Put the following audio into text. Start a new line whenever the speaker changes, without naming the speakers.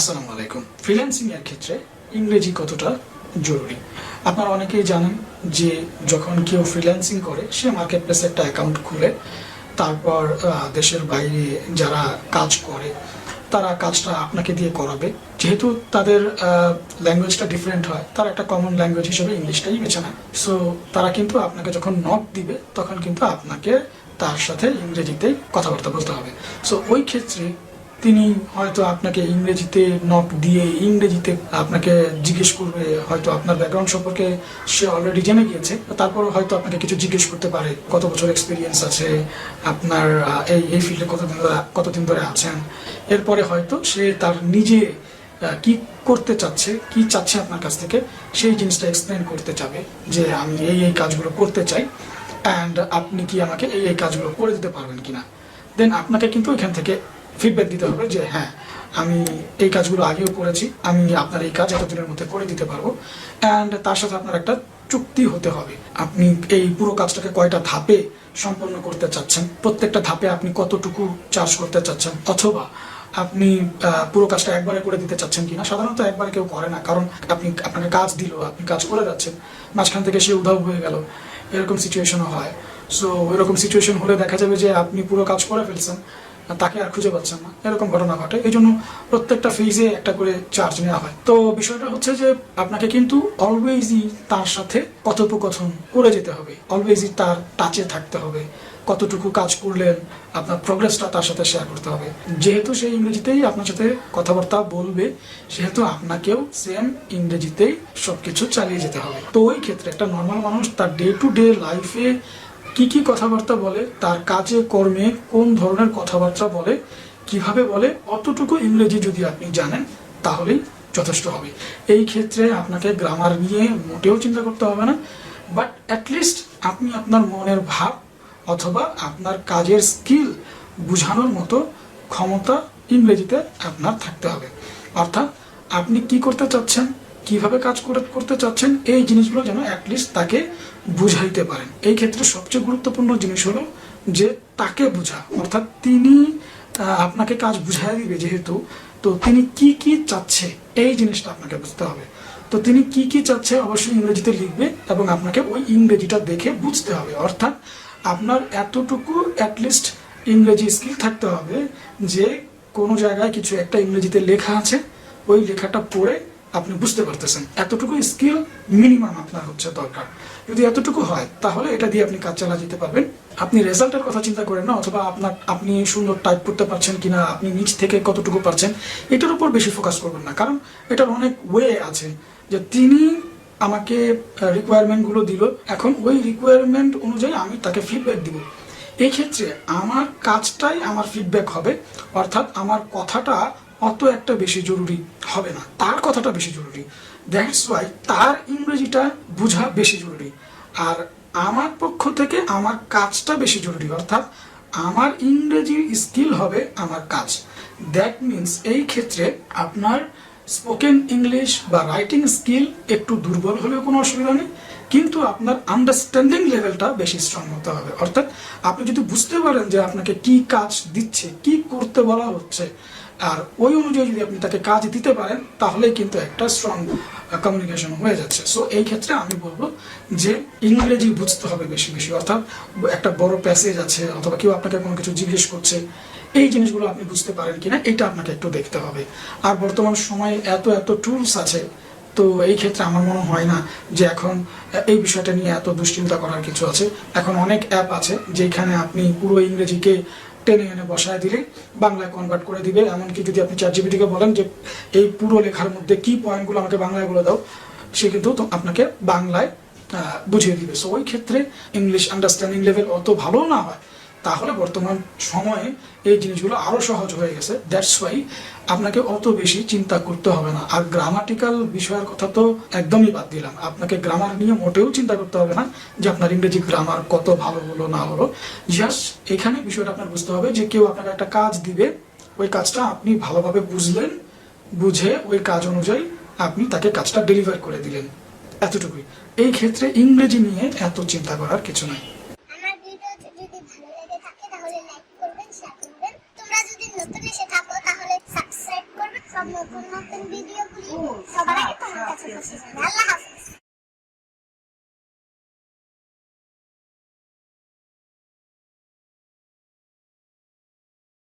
আসসালামু আলাইকুম। ক্ষেত্রে ইংরেজি কতটা জরুরি? আপনারা অনেকেই জানেন যে যখন কেউ ফ্রিল্যান্সিং করে, সে মার্কেট প্লেসে একটা অ্যাকাউন্ট খুলে, তারপর দেশের বাইরে যারা কাজ করে, তারা কাজটা আপনাকে দিয়ে করাবে। যেহেতু তাদের ল্যাঙ্গুয়েজটা ডিফারেন্ট হয়, তারা একটা কমন ল্যাঙ্গুয়েজ হিসেবে ইংলিশটাই বেছে নেয়। সো তারা কিন্তু আপনাকে যখন নক দিবে, তখন কিন্তু আপনাকে তার সাথে ইংরেজিতেই কথাবার্তা বলতে হবে। সো ওই ক্ষেত্রে তিনি হয়তো আপনাকে ইংরেজিতে নক দিয়ে ইংরেজিতে আপনাকে জিজ্ঞেস করবে, হয়তো আপনার ব্যাকগ্রাউন্ড সম্পর্কে সে অলরেডি জেনে গিয়েছে তারপর হয়তো আপনাকে কিছু জিজ্ঞেস করতে পারে। কত বছর এক্সপিরিয়েন্স আছে, আপনার এই এই ফিল্ডে কতদিন ধরে কতদিন ধরে আছেন? এরপরে হয়তো সে তার নিজে কি করতে চাচ্ছে, কি চাচ্ছে আপনার কাছ থেকে, সেই জিনিসটা এক্সপ্লেন করতে চাবে যে আমি এই এই কাজগুলো করতে চাই অ্যান্ড আপনি কি আমাকে এই এই কাজগুলো করে দিতে পারবেন কিনা। দেন আপনাকে কিন্তু এখান থেকে ফিডব্যাক দিতে হবে যে হ্যাঁ আমি এই কাজগুলো আগেও করেছি, আমি আপনার এই কাজ এতদিনের মধ্যে করে দিতে পারব। অ্যান্ড তার সাথে আপনার একটা চুক্তি হতে হবে। আপনি এই পুরো কাজটাকে কয়টা ধাপে সম্পন্ন করতে চাচ্ছেন? প্রত্যেকটা ধাপে আপনি কতটুকু চার্জ করতে চাচ্ছেন? অথবা আপনি পুরো কাজটা একবারে করে দিতে চাচ্ছেন কিনা? সাধারণত একবারে কেউ করে না, কারণ আপনি, আপনাকে কাজ দিল, আপনি কাজ করে যাচ্ছেন। মাঝখান থেকে সে উধাও হয়ে গেল। এরকম সিচুয়েশনও হয়। সো এরকম সিচুয়েশন হলে দেখা যাবে যে আপনি পুরো কাজ করে ফেলছেন। তাকে আর খুঁজে পাচ্ছেন না। এরকম ঘটনা ঘটে। এই জন্য প্রত্যেকটা ফেজে একটা করে চার্জ নেওয়া হয়। তো বিষয়টা হচ্ছে যে আপনাকে কিন্তু অলওয়েজই তার সাথে কথোপকথন করে যেতে হবে। অলওয়েজই তার টাচে থাকতে হবে। কতটুকু কাজ করলেন, আপনার প্রোগ্রেসটা তার সাথে শেয়ার করতে হবে। যেহেতু সেই ইংরেজিতেই আপনার সাথে কথাবার্তা বলবে, সেহেতু আপনাকেও সেম ইংরেজিতেই সবকিছু চালিয়ে যেতে হবে। তো ওই ক্ষেত্রে একটা নর্মাল মানুষ তার ডে টু ডে লাইফে কি কি কথাবার্তা বলে, তার কাজে, কর্মে, কোন ধরনের কথাবার্তা বলে, কীভাবে বলে, অতটুকু ইংরেজি যদি আপনি জানেন, তাহলেই যথেষ্ট হবে। এই ক্ষেত্রে আপনাকে গ্রামার নিয়ে মোটেও চিন্তা করতে হবে না বাট অ্যাটলিস্ট আপনি আপনার মনের ভাব অথবা আপনার কাজের স্কিল বোঝানোর মতো ক্ষমতা ইংরেজিতে আপনার থাকতে হবে। অর্থাৎ আপনি কি করতে চাচ্ছেন? কীভাবে কাজ করে করতে চাচ্ছেন, এই জিনিসগুলো যেন অ্যাটলিস্ট তাকে বুঝাইতে পারেন। এই ক্ষেত্রে সবচেয়ে গুরুত্বপূর্ণ জিনিস হলো যে তাকে বোঝা। অর্থাৎ তিনি আপনাকে কাজ বুঝাই দিবে যেহেতু, তো তিনি কি কি চাচ্ছে, এই জিনিসটা আপনাকে বুঝতে হবে। তো তিনি কি কি চাচ্ছে অবশ্যই ইংরেজিতে লিখবে এবং আপনাকে ওই ইংরেজিটা দেখে বুঝতে হবে। অর্থাৎ আপনার এতটুকু অ্যাটলিস্ট ইংরেজি স্কিল থাকতে হবে যে কোনো জায়গায় কিছু একটা ইংরেজিতে লেখা আছে, ওই লেখাটা পড়ে আপনি বুঝতে পারতেছেন। এতটুকু স্কিল মিনিমাম আপনার হচ্ছে দরকার। যদি এতটুকু হয়, তাহলে এটা দিয়ে আপনি কাজ চালা যেতে পারবেন। আপনি রেজাল্টের কথা চিন্তা করেন না, অথবা আপনার, আপনি সুন্দর টাইপ করতে পারছেন কিনা, আপনি নিচ থেকে কতটুকু পারছেন, এটার উপর বেশি ফোকাস করবেন না। কারণ এটার অনেক ওয়ে আছে যে তিনি আমাকে রিকোয়ারমেন্টগুলো দিল। এখন ওই রিকোয়ারমেন্ট অনুযায়ী আমি তাকে ফিডব্যাক দিব। এই ক্ষেত্রে আমার কাজটাই আমার ফিডব্যাক হবে। অর্থাৎ আমার কথাটা অত একটা বেশি জরুরি হবে না। তার কথাটা বেশি জরুরি। দ্যাটস ওয়াই তার ইংরেজিটা বোঝা বেশি জরুরি। আর আমার পক্ষ থেকে আমার কাজটা বেশি জরুরি, অর্থাৎ আমার ইংরেজি স্কিল হবে আমার কাজ। দ্যাট মিন্স এই ক্ষেত্রে আপনার স্পোকেন ইংলিশ বা রাইটিং স্কিল একটু দুর্বল হলেও কোনো অসুবিধা নেই, কিন্তু আপনার আন্ডারস্ট্যান্ডিং লেভেলটা বেশি স্ট্রং হতে হবে। অর্থাৎ আপনি যদি বুঝতে পারেন যে আপনাকে কি কাজ দিচ্ছে, কি করতে বলা হচ্ছে আর ওই অনুযায়ী যদি আপনি তাকে কাজ দিতে পারেন, তাহলে কিন্তু একটা স্ট্রং কমিউনিকেশন হয়ে যাচ্ছে। সো এই ক্ষেত্রে আমি বলব যে ইংরেজি বুঝতে হবে বেশি বেশি। অর্থাৎ একটা বড় প্যাসেজ আছে, অথবা কেউ আপনাকে কোনো কিছু জিজ্ঞেস করছে, এই জিনিসগুলো আপনি বুঝতে পারেন কিনা, এটা আপনাকে একটু দেখতে হবে। আর বর্তমান সময়ে এত এত টুলস আছে, তো এই ক্ষেত্রে আমার মনে হয় না যে এখন এই বিষয়টা নিয়ে এত দুশ্চিন্তা করার কিছু আছে। এখন অনেক অ্যাপ আছে, যেখানে আপনি পুরো ইংরেজিকে টেনে এনে বসায় দিলে বাংলায় কনভার্ট করে দিবে। এমনকি যদি আপনি চার জিবিটিকে বলেন যে, এই পুরো লেখার মধ্যে কি পয়েন্টগুলো আমাকে বাংলায় বলে দাও? সে কিন্তু আপনাকে বাংলায় বুঝিয়ে দিবে। সো ওই ক্ষেত্রে ইংলিশ আন্ডারস্ট্যান্ডিং লেভেল অত ভালো না হয়। তাহলে বর্তমান সময়ে এই জিনিসগুলো আরও সহজ হয়ে গেছে। দ্যাটস ওয়াই আপনাকে অত বেশি চিন্তা করতে হবে না। আর গ্রামাটিক্যাল বিষয়ের কথা তো একদমই বাদ দিলাম। আপনাকে গ্রামার নিয়ে মোটেও চিন্তা করতে হবে না যে আপনার ইংরেজি গ্রামার কত ভালো হলো, না হলো। জাস্ট এখানে বিষয়টা আপনার বুঝতে হবে যে কেউ আপনাকে একটা কাজ দিবে, ওই কাজটা আপনি ভালোভাবে বুঝলেন, বুঝে ওই কাজ অনুযায়ী আপনি তাকে কাজটা ডেলিভার করে দিলেন। এতটুকুই। এই ক্ষেত্রে ইংরেজি নিয়ে এত চিন্তা করার কিছু নাই।
যাবে আল্লাহ হাফিজ।